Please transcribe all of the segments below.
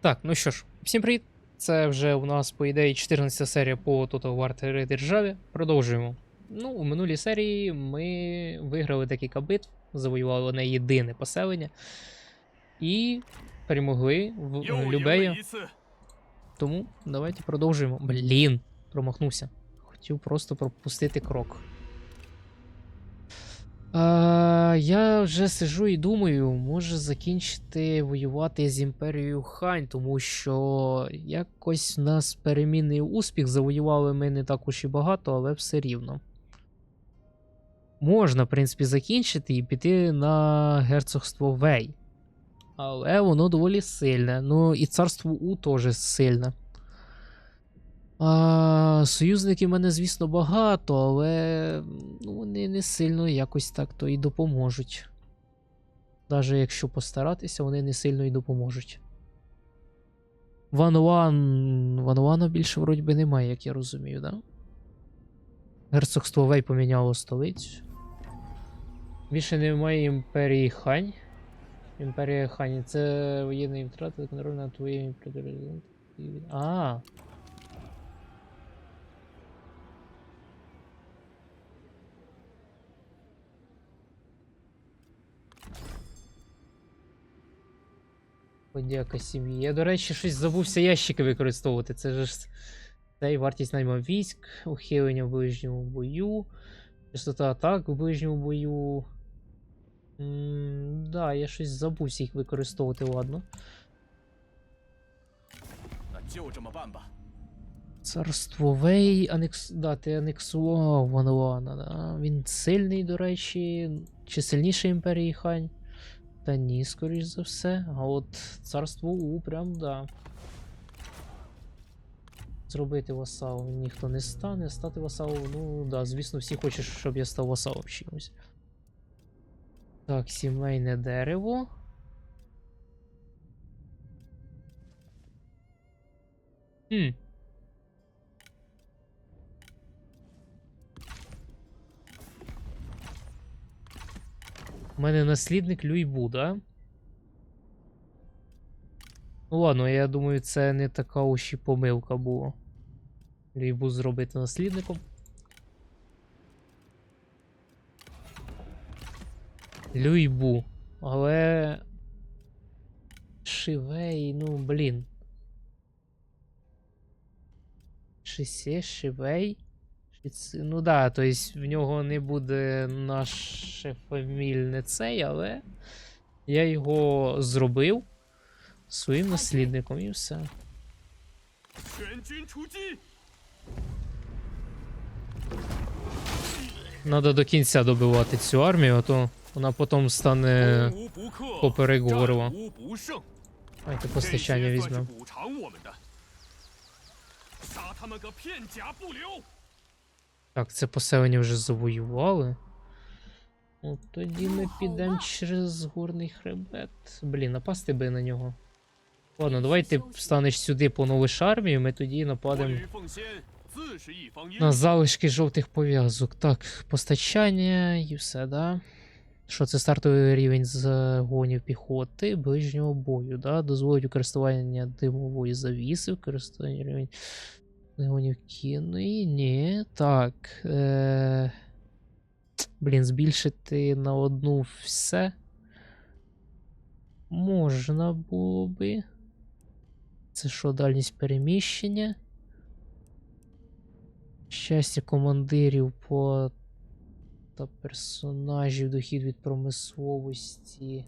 Так, ну що ж, всім привіт. Це вже у нас, по ідеї, 14 серія по Total War 3 державі. Продовжуємо. Ну, у минулій серії ми виграли декілька битв, завоювали не єдине поселення і перемогли в Любею. Тому давайте продовжуємо. Блін, промахнувся. Хотів просто пропустити крок. А, я вже сижу і думаю, може закінчити воювати з імперією Хань, тому що якось в нас перемінний успіх, завоювали ми не так уж і багато, але все рівно. Можна, в принципі, закінчити і піти на герцогство Вей. Але воно доволі сильне. Ну і царство У теж сильне. А, союзників в мене, звісно, багато, але ну, вони не сильно якось так то і допоможуть. Навіть якщо постаратися, вони не сильно і допоможуть. Ван-Ван. Ван-Вана більше вроді би немає, як я розумію, да? Герцогство Вей поміняло столицю. Більше немає імперії Хань. Імперія Хані це воєнні втрати контроль над твоїми предорізонтами. А. Подяка сім'ї. Я, до речі, щось забувся ящики використовувати. Це ж цей вартість найма військ, ухилення в ближньому бою, частота атак в ближньому бою. Так, да, я щось забувся їх використовувати, ладно. Царство Вей анекс... да, ти анексував Ван Лана, да. Він сильний, до речі, чи сильніший імперії Хань. Та ні, скоріш за все. А от царство У прям да. Зробити васалом ніхто не стане, стати васалом, ну да, звісно, всі хочуть, щоб я став васалом чимось. Так, сімейне дерево. Хм. У мене наслідник Люйбу, да? Ну ладно, я думаю, це не така уж і помилка була. Люйбу зробити наслідником. Люйбу. Але. Шивей, ну блін. Шисе, Шивей. Ну да, тобто в нього не буде наше фамільне цей, але я його зробив своїм наслідником і все. Надо до кінця добивати цю армію, а то вона потім стане поперегорова. Давайте постачання візьмемо. Так, це поселення вже завоювали. От тоді ми підемо через горний хребет. Блін, напасти би на нього. Ладно, давай ти встанеш сюди, поновиш армію, ми тоді нападемо на залишки жовтих пов'язок. Так, постачання і все, да? Що це стартовий рівень загонів піхоти ближнього бою, да? Дозволить використання димової завіси, використання рівень загонів кінної. Ні. Так. Е... Блін, збільшити на одну все. Можна було би. Це що, дальність переміщення? Щастя командирів по та персонажів, дохід від промисловості.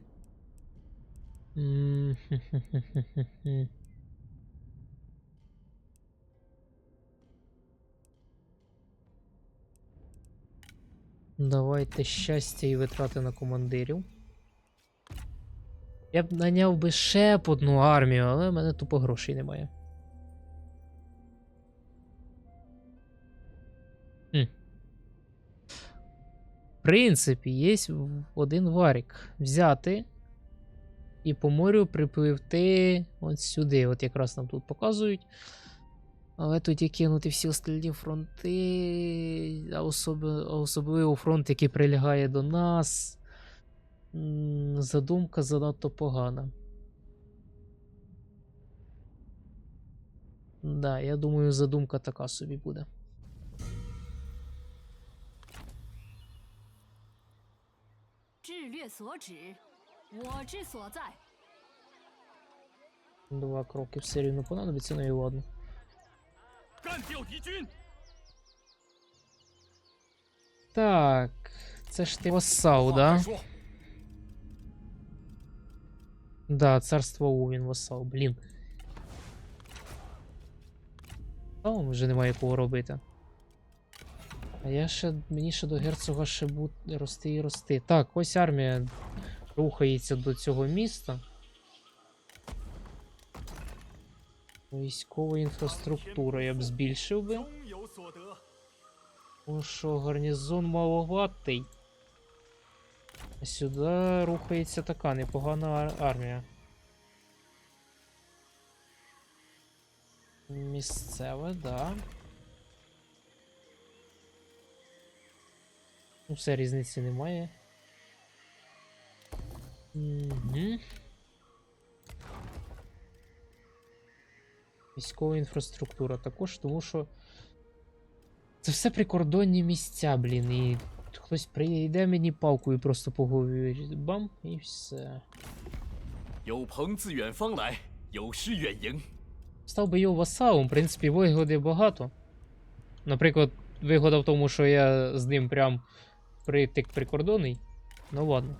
Давайте щастя і витрати на командирів. Я б наняв би ще б одну армію, але в мене тупо грошей немає. В принципі, є один варік. Взяти і по морю припливти от сюди. От якраз нам тут показують. Але тут тоді кинути всі остальні фронти, а особливо фронт, який прилягає до нас. Задумка занадто погана. Да, я думаю, задумка така собі буде. Два кроки все рівно понадобиться, ну і ладно. Так, це ж ти васал, да? Да, царство Увін васал, блін. Там вже немає кого робити. А я ще. Мені ще до герцога ще буде рости і рости. Так, ось армія рухається до цього міста. Військова інфраструктура, я б збільшив би. Тому що гарнізон маловатий. А сюди рухається така непогана армія. Місцеве, да. Ну, все, різниці немає. Угу. Військова інфраструктура. Також тому що. Це все прикордонні місця, блін. І хтось прийде мені палкою просто поговорить. Бам, і все. Став би його васалом, в принципі, вигоди багато. Наприклад, вигода в тому, що я з ним прям притик прикордонний. Ну ладно.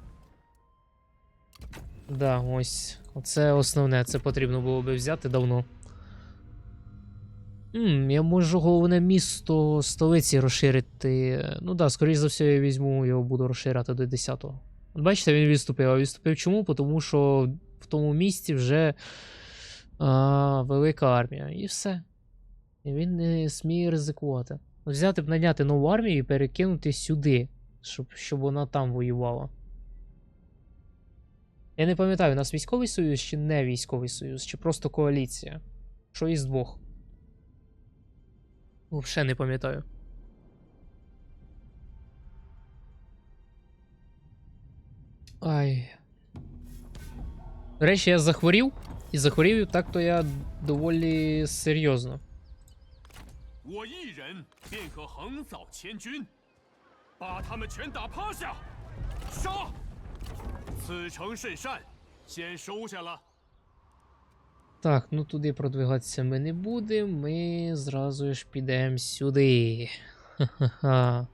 Да, ось. Оце основне, це потрібно було би взяти давно. Я можу головне місто столиці розширити. Ну да, скоріш за все, я візьму його буду розширяти до 10-го. От бачите, він відступив. А відступив чому? Тому що в тому місті вже а, велика армія. І все. І він не сміє ризикувати. Взяти б наняти нову армію і перекинути сюди, щоб, щоб вона там воювала. Я не пам'ятаю, у нас військовий союз чи не військовий союз, чи просто коаліція. Що із двох? Взагалі не пам'ятаю. Ай. До речі, я захворів. І захворів так, то я доволі серйозно. 我 так, ну туди продвигатися ми не будемо. Ми зразу ж підемо сюди. Ха-ха-ха.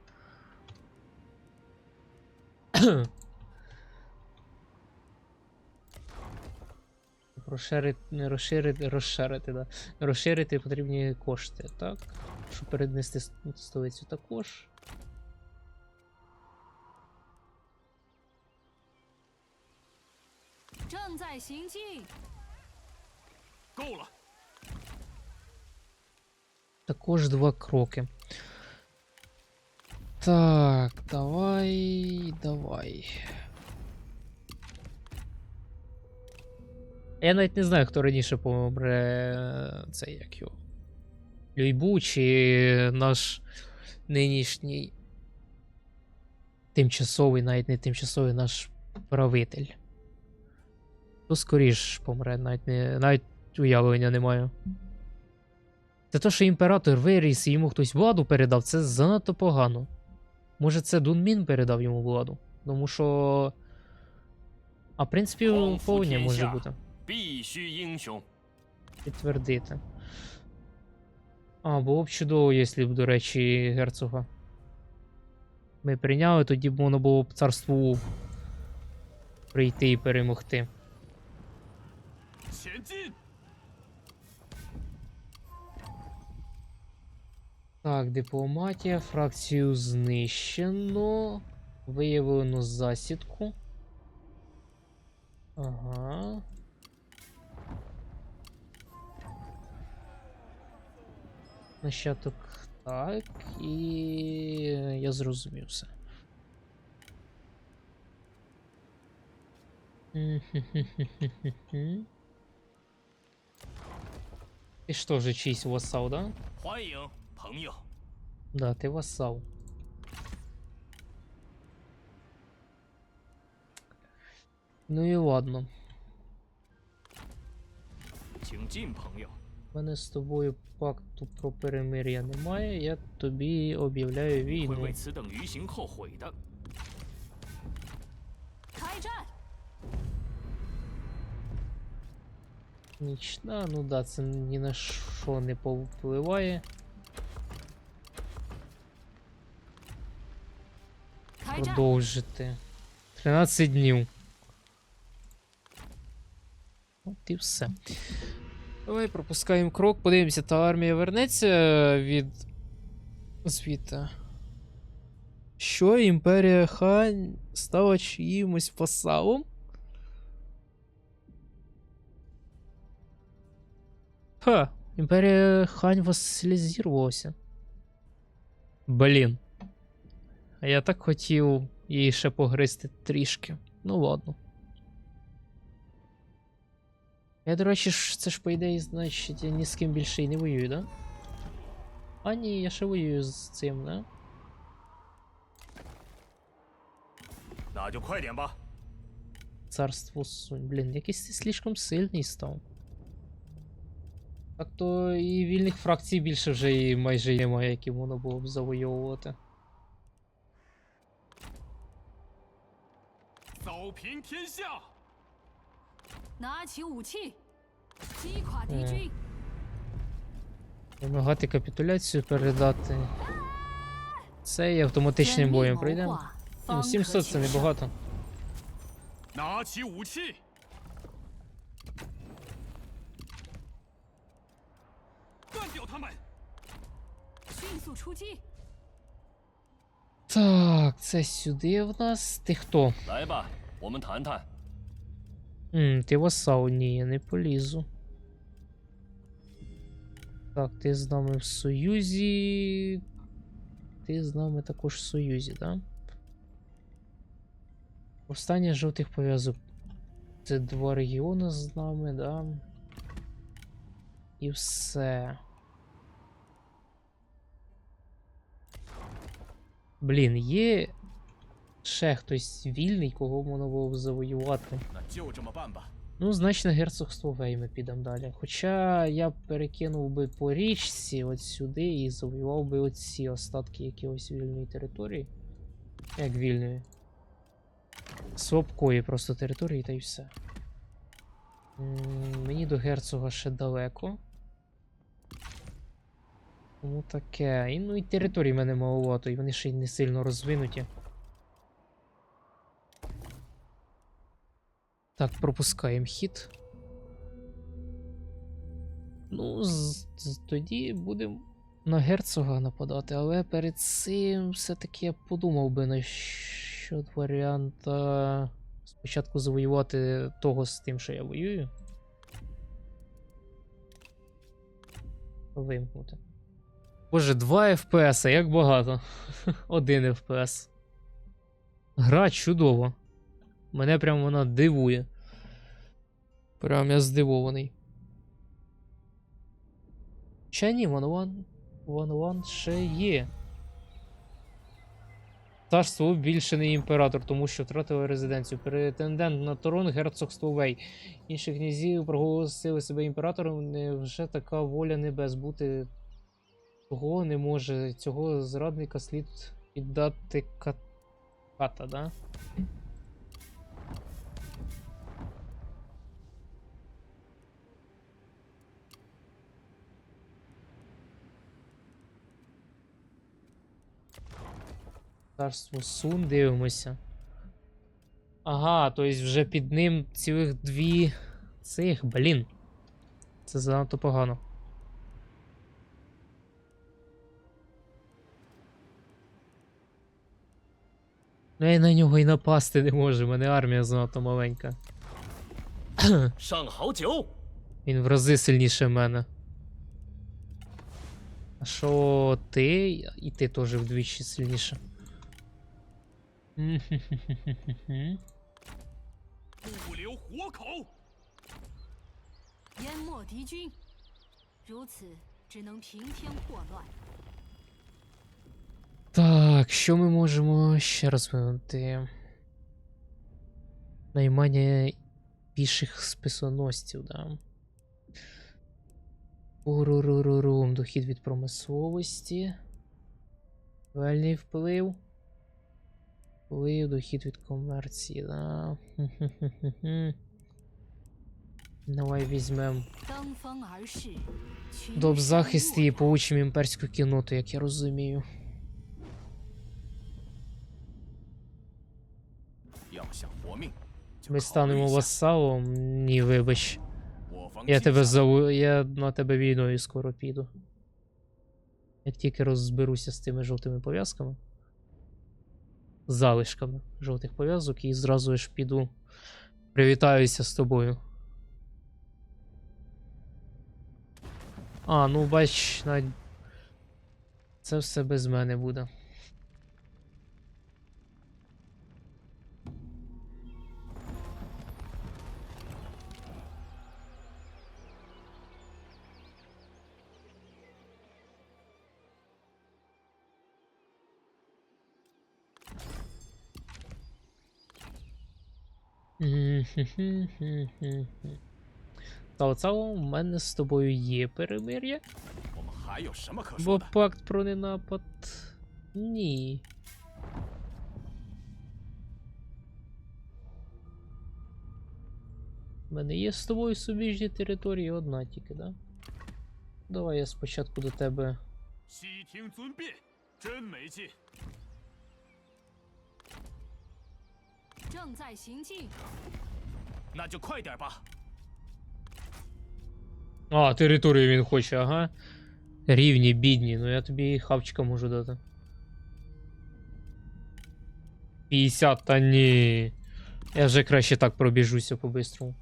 Розширити, розширити, розширити, да. розширити потрібні кошти, так? Щоб перенести столицю також. Чонзай Чон також два кроки. Так, давай, давай. Я навіть не знаю, хто раніше помре цей як його. Люйбу чи наш нинішній тимчасовий, навіть не тимчасовий наш правитель. Хто скоріш помре, навіть не навіть уявлення не маю. Це те, що імператор виріс і йому хтось владу передав, це занадто погано. Може, це Дунмін передав йому владу. Тому що. А в принципі, повні може бути. Підтвердити. А, було б чудово, якщо б, до речі, герцога. Ми прийняли, тоді б воно було б царству прийти і перемогти. Так, дипломатія, фракцію знищено. Виявлено засідку. Ага. Нащадок так. І я зрозумів все. Мгм-хм-хм-хм-хм-хм. Ти ж чийсь вассал, да? 欢迎朋友。Да, ти васал. Ну і ладно. У мене з тобою пакту про перемир'я немає, я тобі об'являю війну. Нічна, ну да, це ні на що не повпливає. Продовжити. 13 днів. От і все. Давай пропускаємо крок, подивимося, та армія вернеться від звідти. Що імперія Хань стала чиїмось васалом? Ха, імперія Хань васалізувалася. Блін. А я так хотів її ще погризти трішки. Ну ладно. Я, до речі, це ж по ідеї, значить, я ні з ким більше і не воюю, да? А ні, я ще воюю з цим, да? Царство сунь. Блін, якийсь ти слишком сильний став. Так то і вільних фракцій більше вже і майже немає, які воно було б завойовувати. 扫平天下。拿起武器，击垮敌嗯军！ Вимагати капітуляцію передати. Це і автоматичним 缜密 боєм 谋 пройдемо. 划， Ну, 方可 700 це 取胜 небагато. 拿起武器， 干掉他们！ 迅速出击！ Так, це сюди в нас. Ти хто? Ммм, ти васал, ні, я не полізу. Так, ти з нами в Союзі. Ти з нами також в Союзі, да? Повстання жовтих пов'язок. Це два регіони з нами, да? І все. Блін, є. Ще хтось вільний, кого можна було б завоювати. Ну, значно герцогство Вейми підемо далі. Хоча я перекинув би по річці от сюди і завоював би оці остатки якоїсь вільної території. Як вільної. Слабкої просто території та й все. М -м, мені до герцога ще далеко. Тому таке. І, ну і території в мене маловато, і вони ще й не сильно розвинуті. Так, пропускаємо хід. Ну, з, з- тоді будемо на герцога нападати, але перед цим все-таки я подумав би насчет варіанта спочатку завоювати того з тим, що я воюю. Вимкнути. Боже, 2 FPS, як багато. Один FPS. Гра чудова. Мене прям вона дивує. Прям я здивований. Ще ні, Ван Ван. Ван Ван ще є. Царство більше не імператор, тому що втратили резиденцію. Претендент на трон герцогство Вей. Інші князі проголосили себе імператором. Невже така воля небес бути того не може. Цього зрадника слід віддати кат... ката, да? Царство Сун дивимося. Ага, тобто вже під ним цілих дві цих, блін. Це занадто погано. Ну я на нього і напасти не може, в мене армія занадто маленька. Він в рази сильніше мене. А що ти? І ти теж вдвічі сильніше. Так, що ми можемо ще розвинути? Наймання піших списоносців, да. Урурурурум, дохід від промисловості. Вельний вплив. Вплив, дохід від комерції, да. Давай візьмемо. Добзахист і получимо імперську кіноту, як я розумію. Ми станемо васалом. Ні, вибач. Я тебе зау... Я на тебе війною скоро піду. Як тільки розберуся з тими жовтими пов'язками. Залишками жовтих пов'язок і зразу ж піду. Привітаюся з тобою. А, ну бач, навіть. це все без мене буде. Та оце у мене з тобою є перемир'я. Бо пакт про ненапад. Ні. У мене є з тобою субіжні території одна тільки, да? Давай я спочатку до тебе. 正在行进， 那就快点吧。 А, територію він хоче, ага. Рівні, бідні, ну я тобі хавчика можу дати. 50, та ні. Я вже краще так пробіжуся по-бистрому.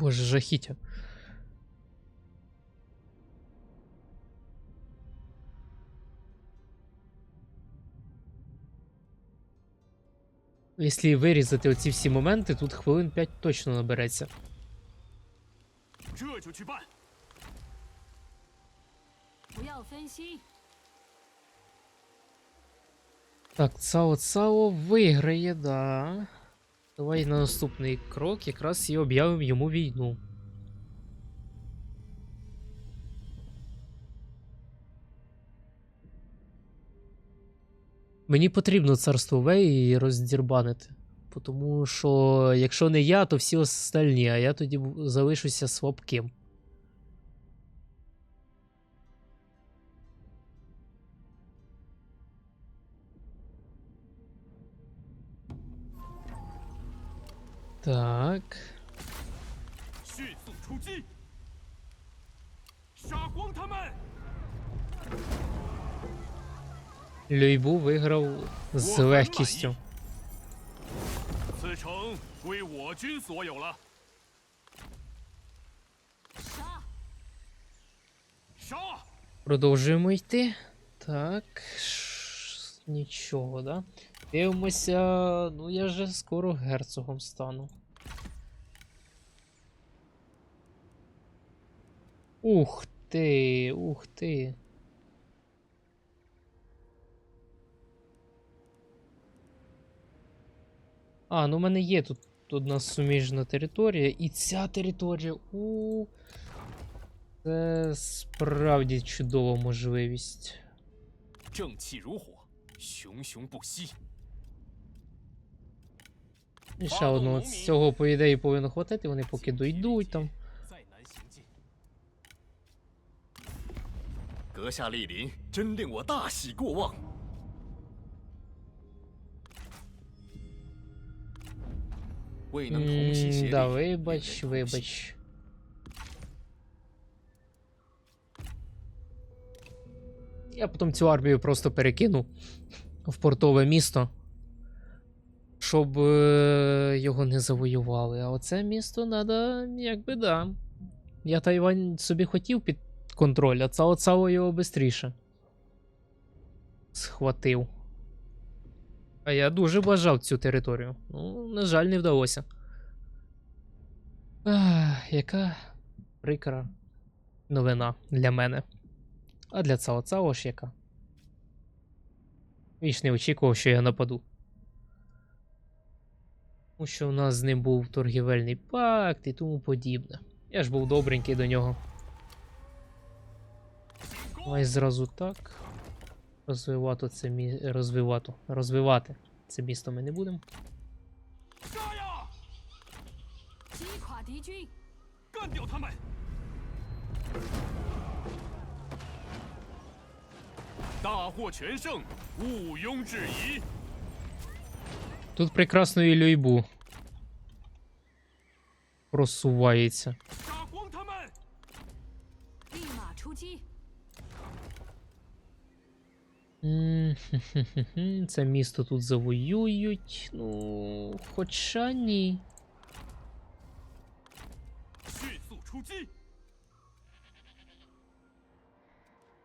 Боже, жахіття. Якщо вирізати оці всі моменти, тут хвилин 5 точно набереться. Так, цао цао виграє, да. Давай на наступний крок якраз і об'явимо йому війну. Мені потрібно царство Вей роздірбанити. Тому що якщо не я, то всі остальні, а я тоді залишуся слабким. Так. Люйбу виграв з легкістю. Продовжуємо йти. Так. Нічого, да? Дивимося. Ну я же скоро герцогом стану. Ух ти, ух ти. А, ну в мене є тут одна суміжна територія, і ця територія. У. Це справді чудова можливість. 正气如火，熊熊不息。 і ще одного з цього, по ідеї, повинно хватити, вони поки дойдуть там. Да, вибач, вибач. Я потім цю армію просто перекину в портове місто щоб е, його не завоювали. А оце місто треба, якби да. Я Тайвань собі хотів під контроль, а Цао Цао його швидше схватив. А я дуже бажав цю територію. Ну, на жаль, не вдалося. Ах, яка прикра новина для мене. А для Цао Цао ж яка. Він не очікував, що я нападу. Тому що у нас з ним був торгівельний пакт і тому подібне. Я ж був добренький до нього. Давай зразу так. Розвивати це мі... розвивати. Розвивати це місто ми не будемо. 杀呀！Тут прекрасно люйбу просувається. Це місто тут завоюють. Ну, хоча ні.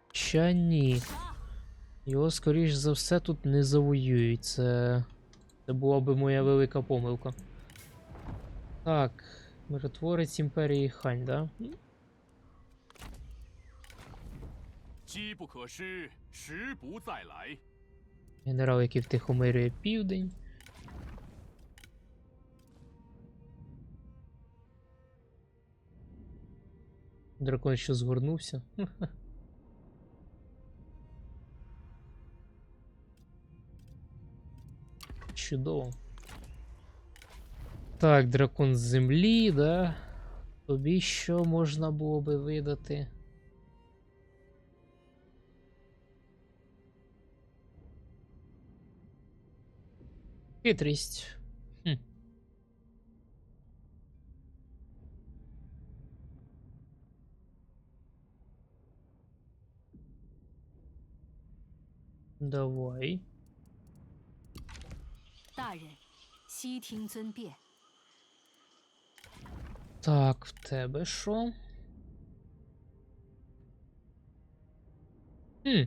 Хоча ні. Його, скоріш за все, тут не завоюють. Це це була би моя велика помилка. Так, миротворець імперії Хань, да? Генерал, який втихомирює південь. Дракон що згорнувся. Чудово. Так, дракон з землі, да? Тобі що можна було би видати? Хитрість. Хм. Давай. 大人，悉听尊便。 Так, в тебе що? Хм.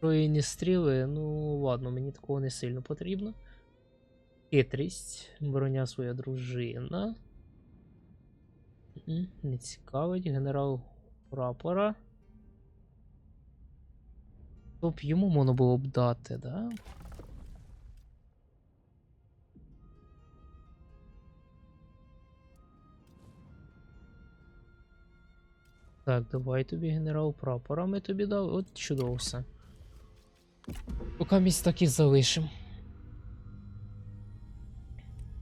Троїні стріли, ну ладно, мені такого не сильно потрібно. Хитрість, броня своя дружина. М, Не цікавить, генерал прапора. Тобто йому можна було б дати, да? Так, давай тобі генерал прапора ми тобі дали. От чудово все. Поки місць так і залишимо.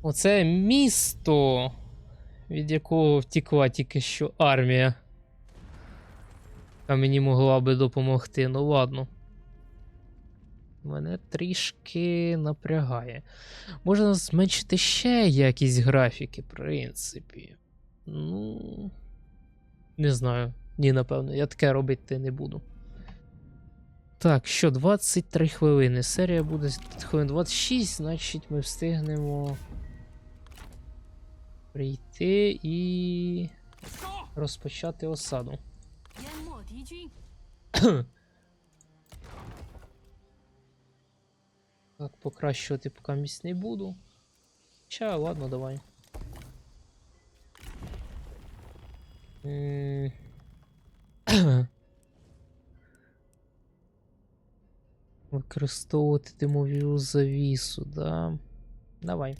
Оце місто, від якого втекла тільки що армія. Яка мені могла би допомогти. Ну ладно. Мене трішки напрягає. Можна зменшити ще якісь графіки, в принципі. Ну. Не знаю. Ні, напевно, я таке робити не буду. Так, що, 23 хвилини. Серія буде хвилин 26, значить ми встигнемо прийти і розпочати осаду. Так, покращувати поки місць не буду. Ча, ладно, давай. Використовувати димову завісу, да. Давай.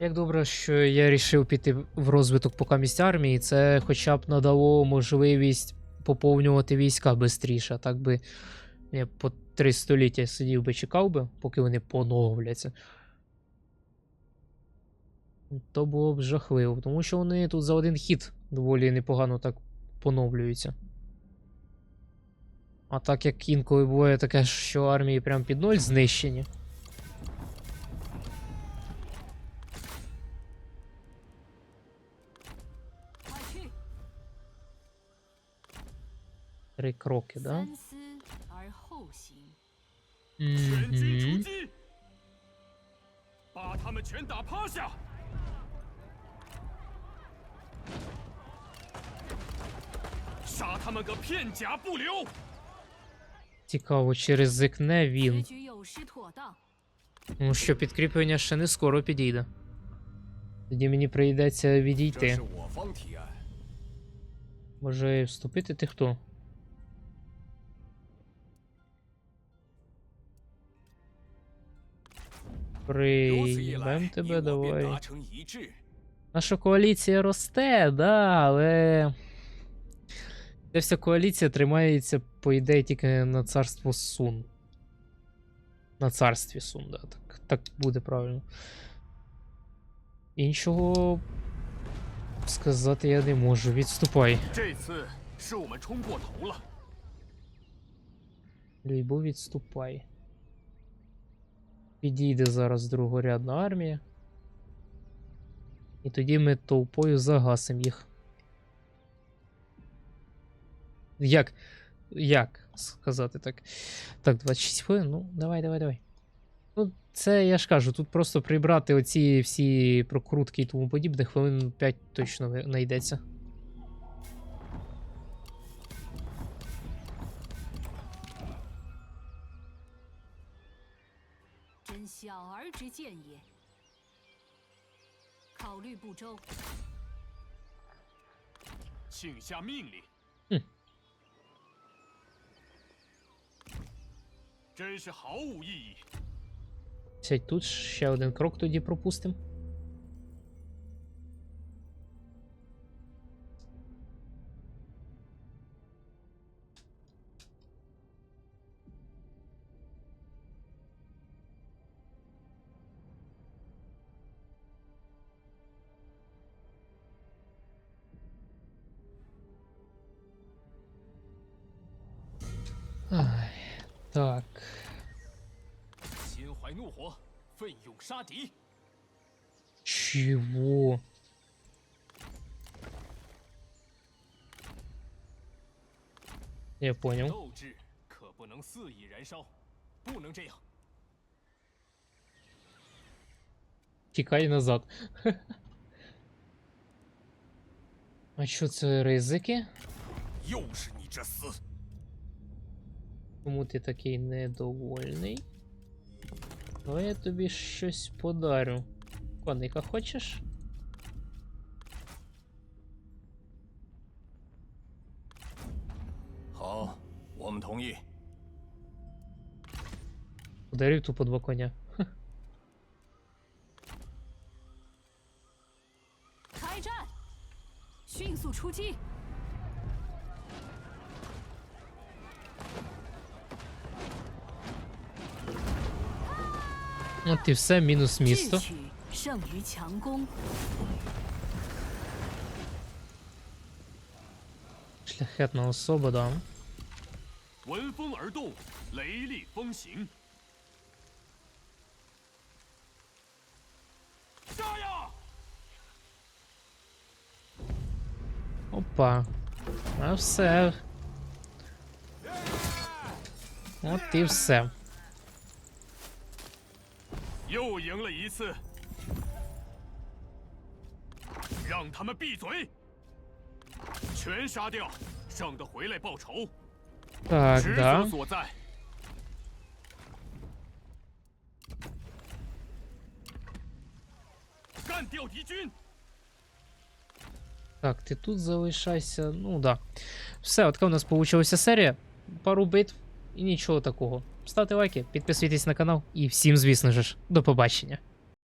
Як добре, що я рішив піти в розвиток поки місць армії, це хоча б надало можливість поповнювати війська швидше. Так би я по три століття сидів би чекав би, поки вони поновляться. То було б жахливо, тому що вони тут за один хід доволі непогано так поновлюються. А так як інколи буває таке, що армії прям під ноль знищені. Три кроки, да? Mm -hmm. Цікаво, чи ризикне він. Ну що підкріплення ще не скоро підійде. Тоді мені прийдеться відійти. Може, вступити ти хто? Приймем тебе, давай. Наша коаліція росте, да, але. Ця вся коаліція тримається, по ідеї, тільки на царство Сун. На царстві Сун, да. Так так буде правильно. Іншого. Сказати я не можу. Відступай. Лібо відступай. Підійде зараз другорядна армія. І тоді ми толпою загасимо їх. Як? Як сказати так? Так, 26 хвилин. Ну, давай, давай, давай. Ну, це я ж кажу, тут просто прибрати оці всі прокрутки і тому подібне, хвилин 5 точно знайдеться. 小儿之见也。考虑不周，请下命令。嗯。真是毫无意义。 Сядь тут, ще один крок тоді пропустимо. 勇杀敌。 Чего? Я понял. 斗志可不能肆意燃烧，不能这样。 Тікай назад. А що це ризики? 又是你这厮！ Чому ти такий недовольний? Давай я тобі щось подарю. Коника хочеш? Подарю тупо два коня. Хай От і все, мінус місто. Шляхетна особа, да. Опа. А все. От і все. 又赢了一次，让他们闭嘴，全杀掉，省得回来报仇。 Так, 职 да. 责所在。干掉敌军！ Так, ти тут залишайся. Ну да. Все, от така у нас получилася серія. Пару битв І нічого такого. Ставте лайки, підписуйтесь на канал і всім, звісно ж, до побачення.